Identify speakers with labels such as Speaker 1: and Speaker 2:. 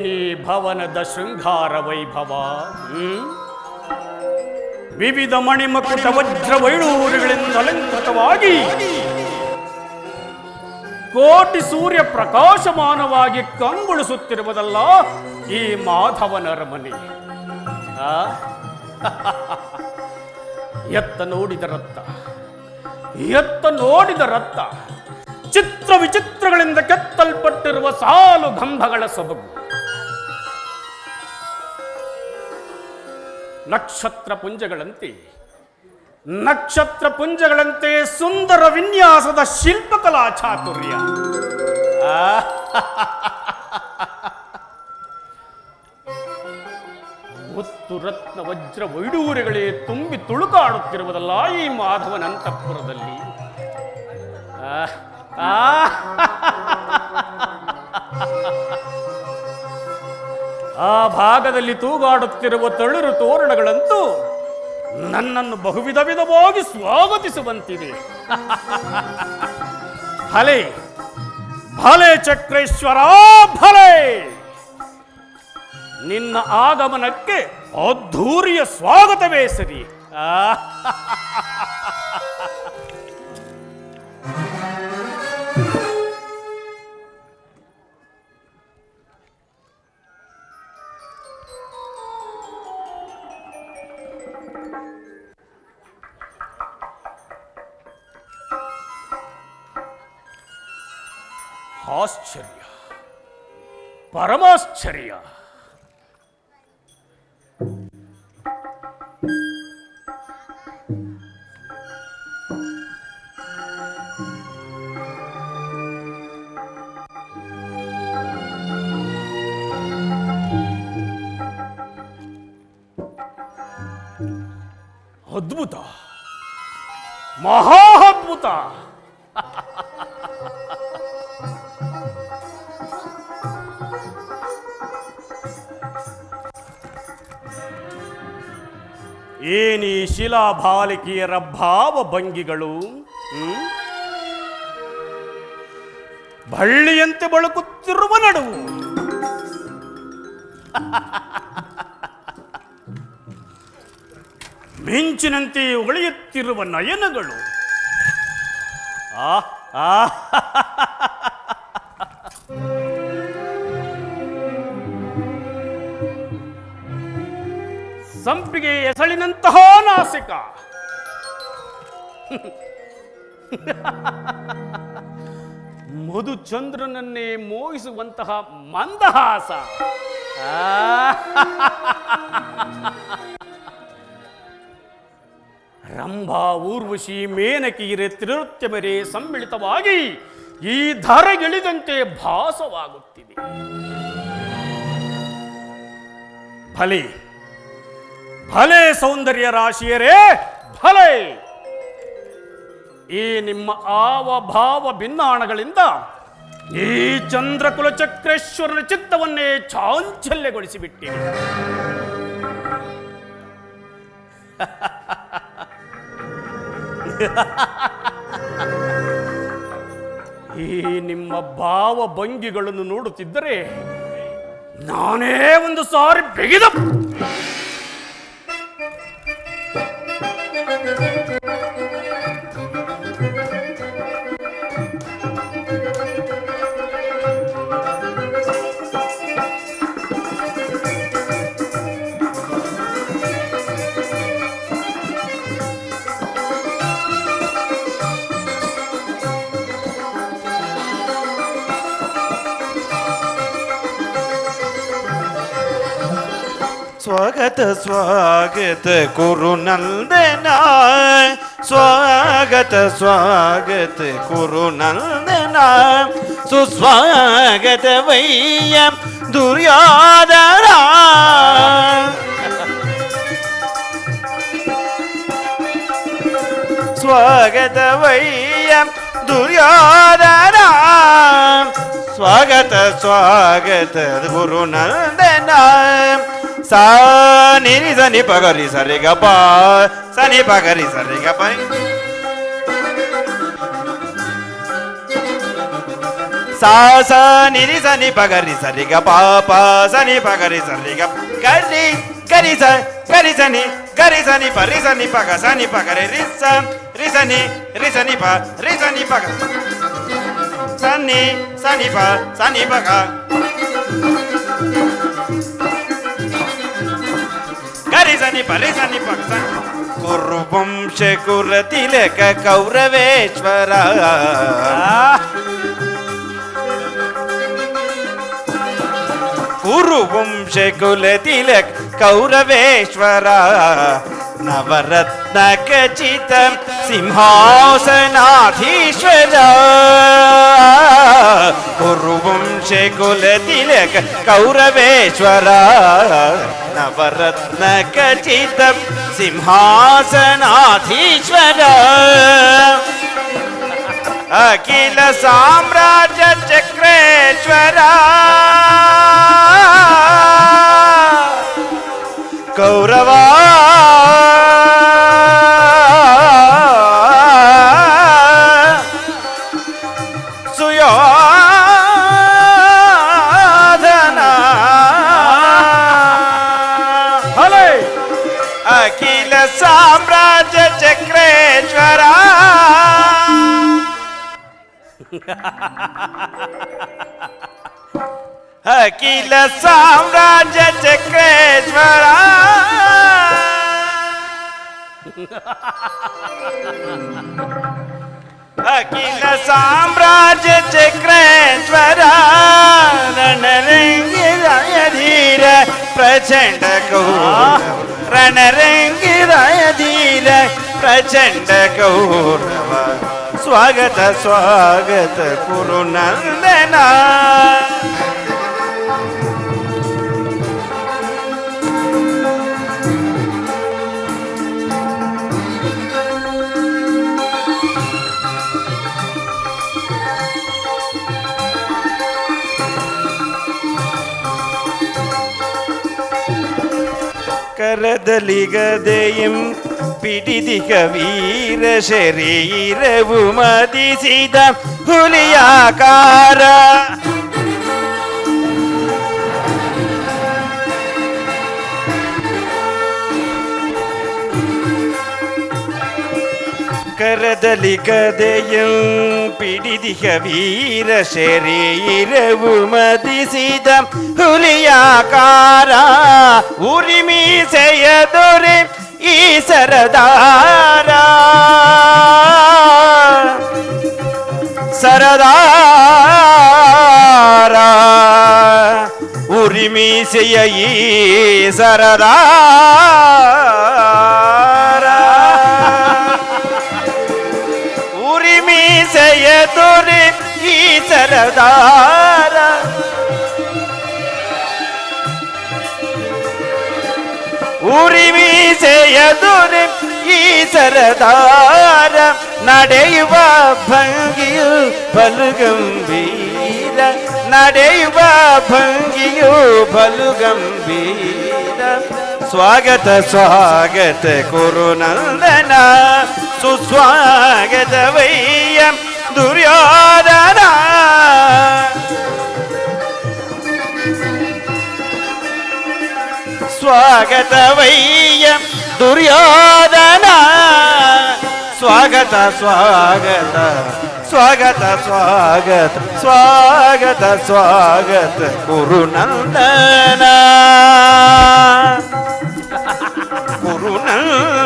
Speaker 1: ಪಾವನದ ಶೃಂಗಾರ ವೈಭವ? ವಿವಿಧ ಮಣಿಮಕುಟ ವಜ್ರ ವೈಡೂರುಗಳಿಂದ ಅಲಂಕೃತವಾಗಿ ಕೋಟಿ ಸೂರ್ಯ ಪ್ರಕಾಶಮಾನವಾಗಿ ಕಂಗೊಳಿಸುತ್ತಿರುವುದಲ್ಲ ಈ ಮಾಧವನರ ಮನೆ? ಎತ್ತ ನೋಡಿದ ರತ್ತ, ಎತ್ತ ನೋಡಿದ ರತ್ತ ಚಿತ್ರ ವಿಚಿತ್ರಗಳಿಂದ ಕೆತ್ತಲ್ಪಟ್ಟಿರುವ ಸಾಲು ಗಂಭಗಳ ಸೊಬಗು ನಕ್ಷತ್ರ ಪುಂಜಗಳಂತೆ. ನಕ್ಷತ್ರ ಪುಂಜಗಳಂತೆ ಸುಂದರ ವಿನ್ಯಾಸದ ಶಿಲ್ಪಕಲಾ ಚಾತುರ್ಯ. ಮುತ್ತು ರತ್ನ ವಜ್ರ ವೈಡೂರಿಗಳೇ ತುಂಬಿ ತುಳುಕಾಡುತ್ತಿರುವುದಲ್ಲ ಈ ಮಾಧವನ ಅಂತಃಪುರದಲ್ಲಿ. ಆ, ಆ, ಭಾಗದಲ್ಲಿ ತೂಗಾಡುತ್ತಿರುವ ತಳಿರು ತೋರಣಗಳಂತೂ ನನ್ನನ್ನು ಬಹುವಿಧ ವಿಧವಾಗಿ ಸ್ವಾಗತಿಸುವಂತಿದೆ. ಭಲೆ ಭಲೆ ಚಕ್ರೇಶ್ವರ ಭಲೆ! ನಿನ್ನ ಆಗಮನಕ್ಕೆ ಅದ್ಧೂರಿಯ ಸ್ವಾಗತವೇ ಸರಿ. आश्चर्य परमाश्चर्य अद्भुत महाअद्भुत ha ಅದ್ಭುತ ಶಿಲಾ ಶಿಲಾಬಾಲಿಕೆಯರ ಭಾವ ಭಂಗಿಗಳು? ಬಳ್ಳಿಯಂತೆ ಬಳುಕುತ್ತಿರುವ ನಡುವು ಮಿಂಚಿನಂತೆ ಉಳಿಯುತ್ತಿರುವ ನಯನಗಳು ಆ ಸಂಪಿಗೆ ಎಸಳಿನಂತಹ ನಾಸಿಕ ಮಧುಚಂದ್ರನನ್ನೇ ಮೋಹಿಸುವಂತಹ ಮಂದಹಾಸ! ರಂಭಾ ಊರ್ವಶಿ ಮೇನಕಿರೆ ತ್ರಿನೃತ್ಯ ಮೇರೆ ಸಮ್ಮಿಳಿತವಾಗಿ ಈ ಧರೆಗಿಳಿದಂತೆ ಭಾಸವಾಗುತ್ತಿದೆ ಭಲೆ ಭಲೆ ಸೌಂದರ್ಯ ರಾಶಿಯರೇ, ಭಲೆ. ಈ ನಿಮ್ಮ ಆವ ಭಾವ ಭಿನ್ನಾಣಗಳಿಂದ ಈ ಚಂದ್ರಕುಲ ಚಕ್ರೇಶ್ವರನ ಚಿತ್ತವನ್ನೇ ಚಾಂಚಲ್ಯಗೊಳಿಸಿಬಿಟ್ಟಿ ಈ ನಿಮ್ಮ ಭಾವ ಭಂಗಿಗಳನ್ನು ನೋಡುತ್ತಿದ್ದರೆ ನಾನೇ ಒಂದು ಸಾರಿ ಬೆಗೆದ
Speaker 2: ಸ್ವಾಗತ ಸ್ವಾಗತ ಕುರು ನಂದನ ಸ್ವಾಗತ ಸ್ವಾಗತ ಕುರು ನಂದನ ಸುಸ್ವಾಗತ ವಯ್ಯ ದುರ್ಯೋಧನ ಸ್ವಾಗತ ವಯ್ಯ ದುರ್ಯೋಧನ ಸ್ವಾಗತ ಸ್ವಾಗತ ಗುರು ನಂದನ सानी नि जानी पगरी सरे गप सानी पगरी सरे गप सा सानी नि पा पगरी सरे गप प सानी पगरी सरे गप करी करी जा करी जानी करी जानी परी जानी पगा सानी पगरे रिस रिसनी रिसनी प रिसनी पगा सानी सानी प सानी पगा పరిసని పరిసని పక్ష కురువంశకురతిలక కౌరవేశ్వర. కురువంశకులతిలక కౌరవేశ్వర. నవరత్ నకచిత సింహాసనాధీశ్వర కురువంశకులతిలక కౌరవేశ్వర
Speaker 1: నవరత్నకచిత
Speaker 2: సింహాసనాధీశ్వర అఖిల సామ్రాజ్య చక్రేశ్వర కౌరవా अखिल साम्राज्य चक्रेश्वरा अकील साम्राज्य चक्रेश्वरा रणरंगिरायधीर प्रचंड कौ धीर प्रचंड कौरव ಸ್ವಾಗತ ಸ್ವಾಗತ ಕುರುನಂದನ ಕರದಲಿ ശരദലിഗതയും പിടിതിക വീരശരീരവും അതിസിത ഹുലിയാകാര. കരതലികതയും പിടിതിഹ വീര ശരീരവുമതിസിതം ഹുലിയാകാര ഉരിമീശയതൊരു ഈശ്വരദാര സരദാര ഉരിമീശയ ഈ സരദാര ದೊರೆ ಈ ಸರದಾರ ಉರಿಮೀಸೆಯ ದೊರೆ ಈ ಸರದಾರ ನಡೆಯುವ ಭಂಗಿಯು ಬಲು ಗಂಭೀರ ನಡೆಯುವ ಭಂಗಿಯು ಬಲು ಗಂಭೀರ ಸ್ವಾಗತ ಸ್ವಾಗತ ಕುರುನಂದನ ಸುಸ್ವಾಗತ துரியோதன. ஸ்வாகத வையம் துரியோதன. ஸ்வாகத ஸ்வாகத ஸ்வாகத ஸ்வாகத ஸ்வாகத ஸ்வாகத குருநந்தன. குருநந்தனா.